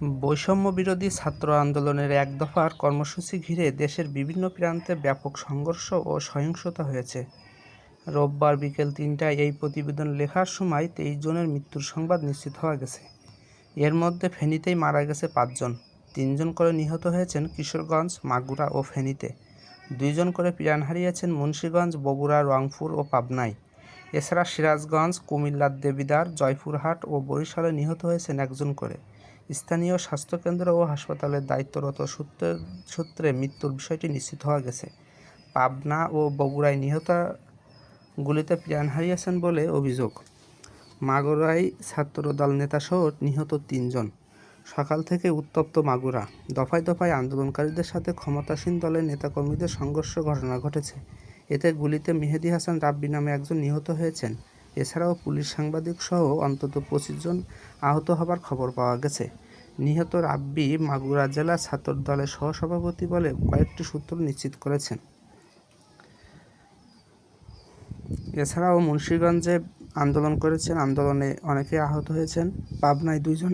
বৈষম্য বিরোধী ছাত্র আন্দোলনের এক দফার কর্মসূচি ঘিরে দেশের বিভিন্ন প্রান্তে ব্যাপক সংঘর্ষ ও সহিংসতা হয়েছে। রোববার বিকেল তিনটায় এই প্রতিবেদন লেখার সময় তেইশ জনের মৃত্যুর সংবাদ নিশ্চিত হওয়া গেছে। এর মধ্যে ফেনীতেই মারা গেছে পাঁচজন তিনজন করে নিহত হয়েছেন কিশোরগঞ্জ, মাগুরা ও ফেনীতে। দুইজন করে প্রাণ হারিয়েছেন মুন্সীগঞ্জ, বগুড়া, রংপুর ও পাবনায়। এছাড়া সিরাজগঞ্জ, কুমিল্লার দেবিদ্বার, জয়পুরহাট ও বরিশালে নিহত হয়েছেন একজন করে। স্থানীয় স্বাস্থ্যকেন্দ্র ও হাসপাতালের দায়িত্বরত সূত্রের সূত্রে মৃত্যুর বিষয়টি নিশ্চিত হওয়া গেছে। পাবনা ও বগুড়ায় নিহত গুলিতে প্রাণ হারিয়েছেন বলে অভিযোগ। মাগুরায় ছাত্রদল নেতাসহ নিহত তিনজন। সকাল থেকে উত্তপ্ত মাগুরা। দফায় দফায় আন্দোলনকারীদের সাথে ক্ষমতাসীন দলের নেতাকর্মীদের সংঘর্ষ ঘটনা ঘটেছে। এতে গুলিতে মেহেদি হাসান রাব্বি নামে একজন নিহত হয়েছেন। এছাড়াও পুলিশ সাংবাদিক সহ অন্তত পঁচিশ জন আহত হবার খবর পাওয়া গেছে। নিহত রাব্বি মাগুরা জেলা ছাত্র দলের সহসভাপতি বলে কয়েকটি সূত্র নিশ্চিত করেছেন। এছাড়াও মুন্সিগঞ্জে আন্দোলন করেছেন, আন্দোলনে অনেকে আহত হয়েছেন। পাবনায় দুইজন